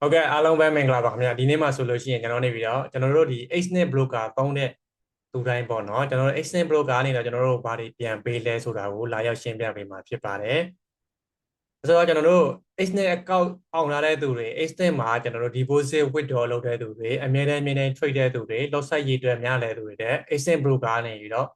ဟုတ်ကဲ့အားလုံးပဲမင်္ဂလာပါခင်ဗျာဒီနေ့မှာဆိုလို့ရှိရင်ကျွန်တော်နေပြီးတော့ကျွန်တော်တို့ဒီ Xnet broker သုံးတဲ့သူတိုင်းပေါ့နော်ကျွန်တော်တို့ Xnet broker ကနေတော့ကျွန်တော်တို့ဘာတွေပြန်ပေးလဲဆိုတာကိုလာရောက်ရှင်းပြပေးမှာဖြစ်ပါတယ်ဆိုတော့ကျွန်တော်တို့ Xnet account အောင်လာတဲ့သူတွေ Xnet မှာကျွန်တော်တို့ deposit withdraw လုပ်တဲ့သူတွေအမြဲတမ်းအမြဲတမ်း trade တဲ့သူတွေ loss ရည်အတွက်များတဲ့သူတွေတဲ့ Xnet broker ကနေပြီးတော့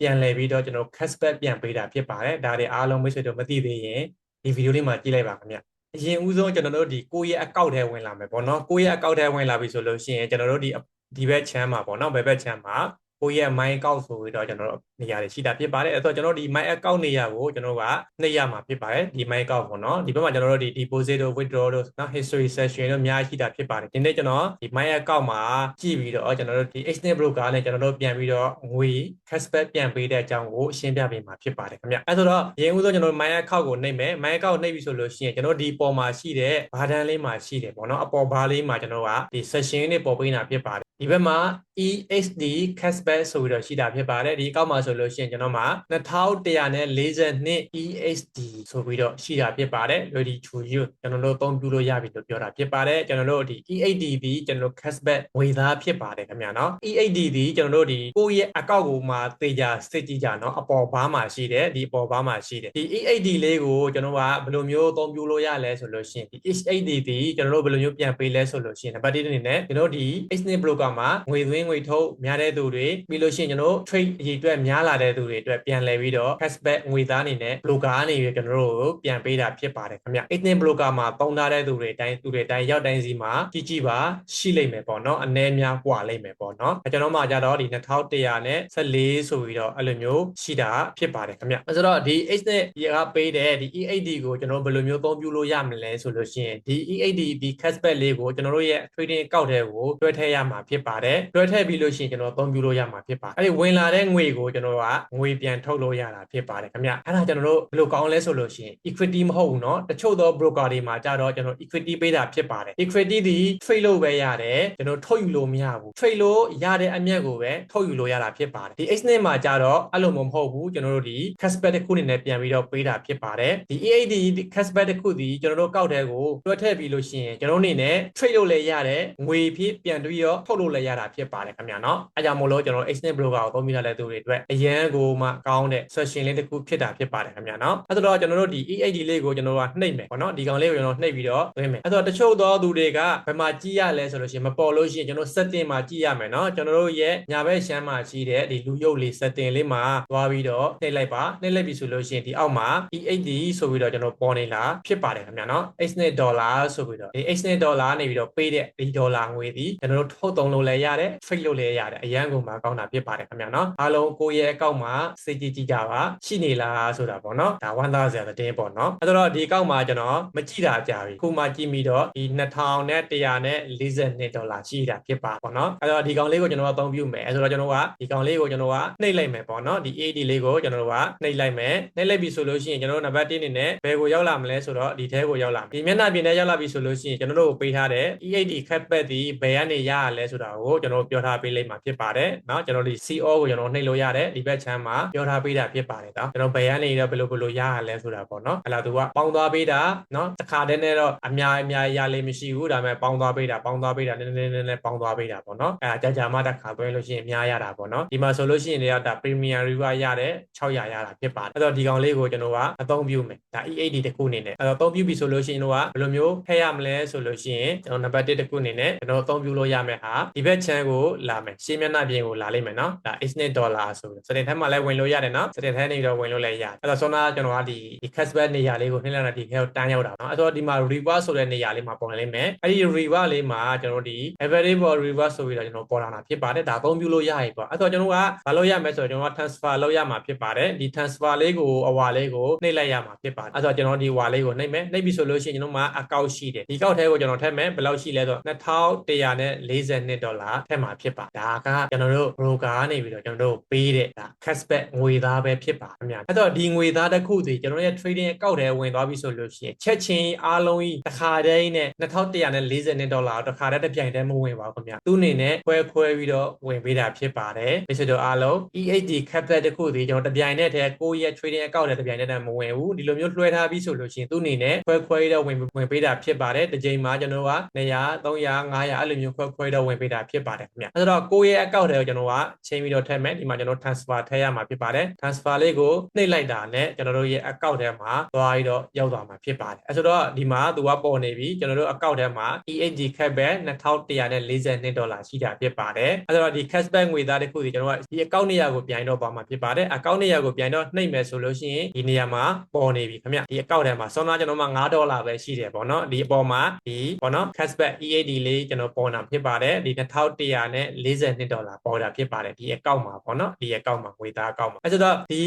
ပြန်လည်ပြီးတော့ကျွန်တော် cashback ပြန်ပေးတာဖြစ်ပါတယ်ဒါတွေအားလုံးမိတ်ဆွေတို့မသိသေးရင်ဒီဗီဒီယိုလေးမှာကြည့်လိုက်ပါခင်ဗျာ အရင်ဦးဆုံးကျွန်တော်တို့ဒီကိုယ့်ရဲ့အကောင့်ထဲဝင်လာမယ်ပေါ့နော်ကိုယ့်ရဲ့အကောင့်ထဲဝင်လာပြီဆိုလို့ရှိရင်ကျွန်တော်တို့ဒီဒီဘက်ချမ်းမှာပေါ့နော်ဘယ်ဘက်ချမ်းမှာကိုယ့်ရဲ့ my account ဆိုပြီးတော့ကျွန်တော်တို့ နေရာတွေရှိတာဖြစ်ပါတယ်အဲ့တော့ကျွန်တော်တို့ဒီ my account နေရာကိုကျွန်တော်တို့ကနှိပ်ရမှာဖြစ်ပါတယ်ဒီ my account ပေါ့နော်ဒီဘက်မှာကျွန်တော်တို့ဒီ deposit တို့ withdraw တို့နော် history session တို့အများကြီးရှိတာဖြစ်ပါတယ်ဒီနေ့ကျွန်တော်ဒီ my account မှာကြည့်ပြီးတော့ကျွန်တော်တို့ဒီ extend broker နဲ့ကျွန်တော်တို့ပြန်ပြီးတော့ငွေ cashback ပြန်ပေးတဲ့အကြောင်းကိုရှင်းပြပေးမှာဖြစ်ပါတယ်ခင်ဗျအဲ့ဆိုတော့အရင်ဦးဆုံးကျွန်တော် my account ကိုနှိပ်မယ် my account နှိပ်ပြီဆိုလို့ရှိရင်ကျွန်တော်ဒီပေါ်မှာရှိတဲ့ဘာတန်းလေးမှာရှိတယ်ပေါ့နော်အပေါ်ဘားလေးမှာကျွန်တော်ကဒီ session လေးပေါ်ပေးနေတာဖြစ်ပါတယ်ဒီဘက်မှာ EHD cashback ဆိုပြီးတော့ရှိတာဖြစ်ပါတယ်ဒီအကောင့်မှာဆိုလို့ရှိရင်ကျွန်တော်မှာ2142 EHD ဆိုပြီးတော့ရှိတာဖြစ်ပါတယ် ready to use ကျွန်တော်တို့အသုံးပြုလို့ရပြီလို့ပြောတာဖြစ်ပါတယ်ကျွန်တော်တို့ဒီ EHD ဒီကျွန်တော်တို့ cashback ဝေသားဖြစ်ပါတယ်ခင်ဗျာနော် EHD ဒီကျွန်တော်တို့ဒီကိုယ့်ရဲ့အကောင့်ကိုမှာတေချာစစ်ကြည့်ကြနော်အပေါ်ဘားမှာရှိတယ်ဒီအပေါ်ဘားမှာရှိတယ်ဒီ EHD လေးကိုကျွန်တော်ကဘယ်လိုမျိုးအသုံးပြုလို့ရလဲဆိုလို့ရှိရင်ဒီ EHD ဒီကျွန်တော်တို့ဘယ်လိုမျိုးပြန်ပေးလဲဆိုလို့ရှိရင်နံပါတ်1အနေနဲ့ကျွန်တော်ဒီ Xnet broker မှာငွေသွင်းငွေထုတ်များတဲ့သူတွေပြီးလို့ရှိရင်ကျွန်တော် trade အရေးအတွက်များများလာတဲ့သူတွေအတွက်ပြန်လဲပြီးတော့ cashback ငွေသားအနေနဲ့ broker အနေနဲ့ကျွန်တော်တို့ပြန်ပေးတာဖြစ်ပါတယ်ခင်ဗျ agent broker မှာပေါင်းထားတဲ့သူတွေအတိုင်းသူတွေအတိုင်းရောက်တိုင်းစီမှာကြီးကြီးပါရှိလိမ့်မယ်ပေါ့နော်အနည်းများကွာလိမ့်မယ်ပေါ့နော်ကျွန်တော်မှကြတော့ဒီ2100နဲ့14ဆိုပြီးတော့အဲ့လိုမျိုးရှိတာဖြစ်ပါတယ်ခင်ဗျဆိုတော့ဒီ agent ကပေးတဲ့ဒီ EAD ကိုကျွန်တော်ဘယ်လိုမျိုးသုံးပြုလို့ရမလဲဆိုလို့ရှိရင်ဒီ EAD ဒီ cashback လေးကိုကျွန်တော်တို့ရဲ့ trading account ထဲကိုတွဲထည့်ရမှာဖြစ်ပါတယ်တွဲထည့်ပြီးလို့ရှိရင်ကျွန်တော်သုံးပြုလို့ရမှာဖြစ်ပါတယ်အဲ့ဒီဝင်လာတဲ့ငွေကိုကျွန်တေကငွေပြန်ထုတ်လို့ရတာဖြစ်ပါတယ်ခင်ဗျအဲ့ဒါကျွန်တော်တို့ဘယ်လိုကောင်းလဲဆိုလို့ရှိရင် equity မဟုတ်ဘူးเนาะတချို့သော broker တွေမှာကြတော့ကျွန်တော် equity ပေးတာဖြစ်ပါတယ် equity ဒီ trade လို့ပဲရတယ်ကျွန်တော်ထုတ်ယူလို့မရဘူး trade လို့ရတဲ့အမြတ်ကိုပဲထုတ်ယူလို့ရတာဖြစ်ပါတယ်ဒီ Xnet မှာကြတော့အဲ့လိုမဟုတ်ဘူးကျွန်တော်တို့ဒီ cashback တစ်ခုအနေနဲ့ပြန်ပြီးတော့ပေးတာဖြစ်ပါတယ်ဒီ EAD cashback တစ်ခုဒီကျွန်တော်တို့ကောက်တဲ့ကိုတွဲထည့်ပြီးလို့ရှိရင်ကျွန်တော်အနေနဲ့ trade လုပ်လဲရတယ်ငွေဖြစ်ပြန်ပြီးတော့ထုတ်လို့လဲရတာဖြစ်ပါတယ်ခင်ဗျာเนาะအဲကြောင့်မို့လို့ကျွန်တော် Xnet broker ကိုသုံးမိလာတဲ့သူတွေအတွက်အ ရန်ကိုမှကောင်းတဲ့ session လေးတစ်ခုဖြစ်တာဖြစ်ပါတယ်ခင်ဗျာနော်အဲ့တော့ကျွန်တော်တို့ဒီ EAD လေးကိုကျွန်တော်တို့ကနှိပ်မယ်ပေါ့နော်ဒီကောင်လေးကိုကျွန်တော်နှိပ်ပြီးတော့တွင်းမယ်အဲ့တော့တချို့သောသူတွေကဘယ်မှာကြည့်ရလဲဆိုလို့ရှိရင်မပေါ်လို့ရှိရင်ကျွန်တော် setting မှာကြည့်ရမယ်နော်ကျွန်တော်တို့ရဲ့ညာဘက်ရှမ်းမှာရှိတဲ့ဒီလူရုပ်လေး setting လေးမှာသွားပြီးတော့နှိပ်လိုက်ပါနှိပ်လိုက်ပြီဆိုလို့ရှိရင်ဒီအောက်မှာ EAD ဆိုပြီးတော့ကျွန်တော်ပေါ်နေလာဖြစ်ပါတယ်ခင်ဗျာနော် H နဲ့ဒေါ်လာဆိုပြီးတော့ဒီ H နဲ့ဒေါ်လာနေပြီးတော့ပေးတဲ့ဒီဒေါ်လာငွေဒီကျွန်တော်တို့ထုတ်သုံးလို့လည်းရတယ် fake လို့လည်းရတယ်အရန်ကုန်မှာကောင်းတာဖြစ်ပါတယ်ခင်ဗျာနော်အားလုံးကိုယရဲ့အကောင့်မှာစိတ်ကြည်ကြည်ကြပါရှိနေလားဆိုတာပေါ့เนาะဒါဝမ်းသာစရာတဲ့ပေါ့เนาะအဲတော့ဒီအကောင့်မှာကျွန်တော်မကြည့်တာကြာပြီခုမှကြည့်ပြီးတော့ဒီ2000နဲ့142ဒေါ်လာရှိတာဖြစ်ပါပေါ့เนาะအဲတော့ဒီကောင်လေးကိုကျွန်တော်ကအသုံးပြုမယ်အဲဆိုတော့ကျွန်တော်ကဒီကောင်လေးကိုကျွန်တော်ကနှိပ်လိုက်မယ်ပေါ့เนาะဒီ AD လေးကိုကျွန်တော်ကနှိပ်လိုက်မယ်နှိပ်လိုက်ပြီဆိုလို့ရှိရင်ကျွန်တော်တို့နံပါတ်1အနေနဲ့ဘယ်ကိုရောက်လာမလဲဆိုတော့ဒီထဲကိုရောက်လာမယ်ဒီမျက်နှာပြင်ထဲရောက်လာပြီဆိုလို့ရှိရင်ကျွန်တော်တို့ကိုပေးထားတဲ့ EAD cashback ဒီဘယ်ကနေရရလဲဆိုတာကိုကျွန်တော်ပြောထားပေးလိုက်မှာဖြစ်ပါတယ်เนาะကျွန်တော်ဒီ CO ကိုကျွန်တော်နှိပ်လို့ရတယ် ဒီဘက်ချမ်းမှာပြောထားပေးတာဖြစ်ပါတယ်နော်ကျွန်တော်ဘယ်ကနေတော့ဘယ်လိုဘယ်လိုရရလဲဆိုတာပေါ့နော်အဲ့လားသူကပေါင်းသွားပေးတာနော်တစ်ခါတည်းနဲ့တော့အများအများရလေးမရှိဘူးဒါပေမဲ့ပေါင်းသွားပေးတာပေါင်းသွားပေးတာနည်းနည်းနည်းနည်းပေါင်းသွားပေးတာပေါ့နော်အဲ့ဒါကြာကြာမှတစ်ခါတွဲလို့ရှိရင်အများရတာပေါ့နော်ဒီမှာဆိုလို့ရှိရင်လည်းဒါ Premier River ရတဲ့600ရတာဖြစ်ပါတယ်အဲ့တော့ဒီကောင်လေးကိုကျွန်တော်ကအသုံးပြုမယ်ဒါ E80 တခုအနေနဲ့အဲ့တော့အသုံးပြုပြီဆိုလို့ရှိရင်တော့ဘယ်လိုမျိုးထည့်ရမလဲဆိုလို့ရှိရင်ကျွန်တော်နံပါတ်1တခုအနေနဲ့ကျွန်တော်အသုံးပြုလို့ရမယ်ဟာဒီဘက်ချမ်းကိုလာမယ်ရှင်းမျက်နှာပြင်ကိုလာလိမ့်မယ်နော်ဒါ is net dollar ဆိုစတင်ထဲမှာလည်းဝင်လို့ရတယ်နော်စတင်ထဲနေပြီးတော့ဝင်လို့လည်းရတယ်အဲ့တော့ဆောနာကျွန်တော်ကဒီဒီ cashback နေရာလေးကိုနှိမ့်လိုက်တာဒီခဲတန်းရောက်တာနော်အဲ့တော့ဒီမှာ reward ဆိုတဲ့နေရာလေးမှာပေါ်လာလိမ့်မယ်အဲ့ဒီ reward လေးမှာကျွန်တော်ဒီ available reward ဆိုပြီးတော့ကျွန်တော်ပေါ်လာတာဖြစ်ပါတယ်ဒါအသုံးပြုလို့ရပြီပေါ့အဲ့တော့ကျွန်တော်ကဘာလို့ရမလဲဆိုတော့ကျွန်တော်က transfer လုပ်ရမှာဖြစ်ပါတယ်ဒီ transfer လေးကိုအဝါလေးကိုနှိမ့်လိုက်ရမှာဖြစ်ပါတယ်အဲ့တော့ကျွန်တော်ဒီဝါလေးကိုနှိမ့်မယ်နှိမ့်ပြီဆိုလို့ရှိရင်ကျွန်တော်မှာ account ရှိတယ်ဒီ account ထဲကိုကျွန်တော်ထည့်မယ်ဘယ်လောက်ရှိလဲဆိုတော့2142ဒေါ်လာထည့်မှာဖြစ်ပါဒါကကျွန်တော်တို့ broker ကနေပြီးတော့ကျွန်တော်တို့ပေးတဲ့ဒါ cashback ငွေသားပဲဖြစ်ပါခင်ဗျာအဲ့တော့ဒီငွေသားတစ်ခုစီကျွန်တော်ရဲ့ trading အကောက်ထဲဝင်သွားပြီဆိုလို့ရှိရင်ချက်ချင်းအားလုံးကြီးတစ်ခါတည်းနဲ့2140ဒေါ်လာတစ်ခါတည်းတစ်ပြိုင်တည်းမဝင်ပါဘူးခင်ဗျာသူအနေနဲ့ခွဲခွဲပြီးတော့ဝင်ပေးတာဖြစ်ပါတယ်မိတ်ဆွေတို့အားလုံး EAD cashback တစ်ခုစီကျွန်တော်တစ်ပြိုင်တည်းတည်းကိုယ့်ရဲ့ trading အကောက်ထဲတစ်ပြိုင်တည်းမဝင်ဘူးဒီလိုမျိုးလွှဲထားပြီးဆိုလို့ရှိရင်သူအနေနဲ့ခွဲခွဲတော့ဝင်ဝင်ပေးတာဖြစ်ပါတယ်တစ်ချိန်မှာကျွန်တော်က200 300 500အဲ့လိုမျိုးခွဲခွဲတော့ဝင်ပေးတာဖြစ်ပါတယ်ခင်ဗျအဲ့တော့ကိုယ့်ရဲ့အကောက်ထဲကိုကျွန်တော်ကချိန်ပြီးတော့ထည့်မယ်ဒီမှာကျွန်တော် transfer ထည့်ရမှာဖြစ်ပါတယ် transfer လေးကိုနှိပ်လိုက်တာနဲ့ကျွန်တော်တို့ရဲ့အကောက်ထဲမှာသွားပြီးတော့ရောက်သွားမှာဖြစ်ပါတယ်အဲ့ဆိုတော့ဒီမှာသူကပေါ်နေပြီကျွန်တော်တို့အကောက်ထဲမှာ EAD cashback 2142ဒေါ်လာရှိတာဖြစ်ပါတယ်အဲ့ဆိုတော့ဒီ cashback ငွေသားတစ်ခုစီကျွန်တော်ကဒီအကောက်နေရာကိုပြန်တော့သွားမှာဖြစ်ပါတယ်အကောက်နေရာကိုပြန်တော့နှိပ်မယ်ဆိုလို့ရှိရင်ဒီနေရာမှာပေါ်နေပြီခင်ဗျဒီအကောက်ထဲမှာစောနာကျွန်တော်မှာ9ဒေါ်လာပဲရှိတယ်ပေါ့နော်ဒီအပေါ်မှာဒီပေါ့နော် cashback EAD လေးကျွန်တော်ပေါ်တာဖြစ်ပါတယ်ဒီ2142ဒေါ်လာပေါ်တာဖြစ်ပါတယ်ဒီအကောက်မှာပေါ့နော်ဒီအ ကောက်မှာငွေသားအကောက်မှာအဲဆိုတော့ဒီ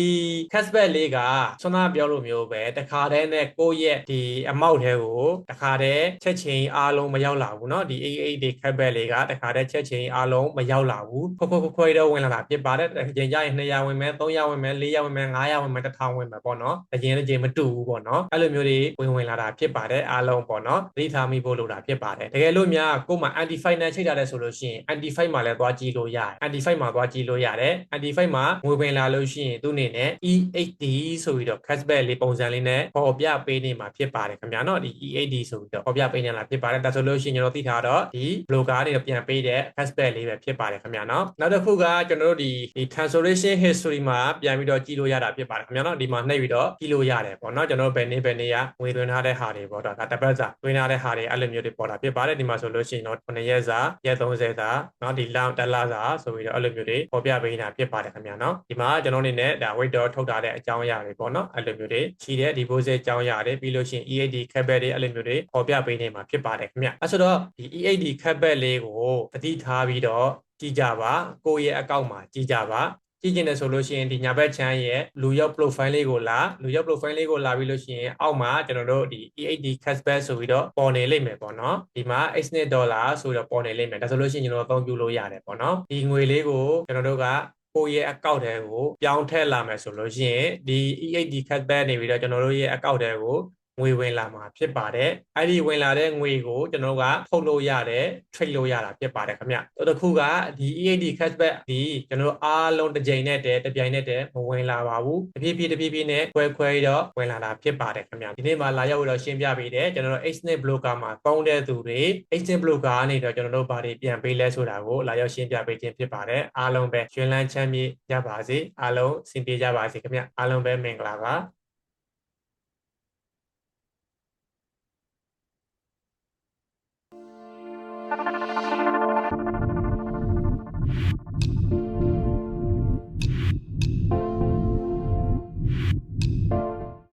cashback လေးကစောနာပြောလို့မျိုးပဲတခါတည်းနဲ့ကိုယ့်ရဲ့ဒီ amount ထဲကိုတခါတည်းချက်ချင်းအားလုံးမရောက်လာဘူးเนาะဒီ AAD cashback လေးကတခါတည်းချက်ချင်းအားလုံးမရောက်လာဘူးခွခွခွခွတော့ဝင်လာတာဖြစ်ပါတယ်အချိန်ကျရင်200ဝင်မယ်300ဝင်မယ်400ဝင်မယ်500ဝင်မယ်1000ဝင်မယ်ပေါ့เนาะအရင်တစ်ချိန်မတူဘူးပေါ့เนาะအဲ့လိုမျိုးတွေဝင်ဝင်လာတာဖြစ်ပါတယ်အားလုံးပေါ့เนาะသတိထားမိဖို့လိုတာဖြစ်ပါတယ်တကယ်လို့များကို့မှာ anti fight နဲ့ချိန်ထားတယ်ဆိုလို့ရှိရင် anti fight မှာလည်းသွားကြည့်လို့ရတယ် anti fight မှာသွားကြည့်လို့ရတယ် anti fight မှာငွေဝင်လာလို့ရှိရင်သူ့အနေနဲ့ E8D ဆိုပြီးတော့ cashback လေးပုံစံလေးနဲ့ပေါ်ပြပေးနေမှာဖြစ်ပါတယ်ခင်ဗျာเนาะဒီ E8D ဆိုပြီးတော့ပေါ်ပြပေးနေလာဖြစ်ပါတယ်ဒါဆိုလို့ရှိရင်ကျွန်တော်သိထားတော့ဒီ blogger တွေပြန်ပေးတဲ့ cashback လေးပဲဖြစ်ပါတယ်ခင်ဗျာเนาะနောက်တစ်ခုကကျွန်တော်တို့ဒီဒီ cancellation history မှာပြန်ပြီးတော့ကြည့်လို့ရတာဖြစ်ပါတယ်ခင်ဗျာเนาะဒီမှာနှိပ်ပြီးတော့ကြည့်လို့ရတယ်ပေါ့เนาะကျွန်တော်တို့ဘယ်နေ့ဘယ်နေ့ကငွေသွင်းထားတဲ့ဟာတွေပေါ့တော့ဒါတပတ်စာသွင်းထားတဲ့ဟာတွေအဲ့လိုမျိုးတွေပေါ်တာဖြစ်ပါတယ်ဒီမှာဆိုလို့ရှိရင်တော့9ရက်စာရက်30စာเนาะဒီလတလစာဆိုပြီးတော့အဲ့လိုမျိုးတွေပေါ်ပြပေးနေတာဖြစ်ပါတယ်ခင်ဗျာ ဗျာခင်ဗျာနော်ဒီမှာကျွန်တော်အနေနဲ့ဒါ weight door ထုတ်ထားတဲ့အကြောင်းအရာတွေပေါ့နော်အဲ့လိုမျိုးတွေရှိတဲ့ဒီ process အကြောင်းအရာတွေပြီးလို့ရှိရင် EAD capable တွေအဲ့လိုမျိုးတွေပေါ်ပြပေးနေမှာဖြစ်ပါတယ်ခင်ဗျအဲ့ဆိုတော့ဒီ EAD capable လေးကိုသတိထားပြီးတော့ကြည့်ကြပါကိုယ့်ရဲ့အကောင့်မှာကြည့်ကြပါကြည့်ကျင်တယ်ဆိုလို့ရှိရင်ဒီညာဘက်ချမ်းရဲ့လူရောက် profile လေးကိုလာလူရောက် profile လေးကိုလာပြီးလို့ရှိရင်အောက်မှာကျွန်တော်တို့ဒီ EAD cashback ဆိုပြီးတော့ပေါ်နေလိမ့်မယ်ပေါ့နော်ဒီမှာ x နဲ့ဒေါ်လာဆိုတော့ပေါ်နေလိမ့်မယ်ဒါဆိုလို့ရှိရင်ကျွန်တော်အသုံးပြုလို့ရတယ်ပေါ့နော်ဒီငွေလေးကိုကျွန်တော်တို့က ကိုယ့်ရဲ့အကောင့်ထဲကိုပြောင်းထည့်လာမယ်ဆိုလို့ရှိရင်ဒီ EAD cashback နေပြီးတော့ကျွန်တော်တို့ရဲ့အကောင့်ထဲကို ငွေဝင်လာမှာဖြစ်ပါတယ်အဲ့ဒီဝင်လာတဲ့ငွေကိုကျွန်တော်ကထုတ်လို့ရတယ် trade လို့ရတာဖြစ်ပါတယ်ခင်ဗျနောက်တစ်ခုကဒီ EAD cashback ဒီကျွန်တော်အားလုံးတစ်ကြိမ်နဲ့တည်းတစ်ပြိုင်နဲ့တည်းမဝင်လာပါဘူးတဖြည်းဖြည်းတဖြည်းဖြည်းနဲ့ခွဲခွဲတော့ဝင်လာတာဖြစ်ပါတယ်ခင်ဗျဒီနေ့မှာလာရောက်တော့ရှင်းပြပေးတယ်ကျွန်တော်တို့ Xnet Blocker မှာပေါင်းတဲ့သူတွေ Xnet Blocker ကနေတော့ကျွန်တော်တို့ဘာတွေပြန်ပေးလဲဆိုတာကိုလာရောက်ရှင်းပြပေးခြင်းဖြစ်ပါတယ်အားလုံးပဲရှင်လန်းချမ်းမြေ့ကြပါစေအားလုံးစင်ပြေကြပါစေခင်ဗျအားလုံးပဲမင်္ဂလာပါ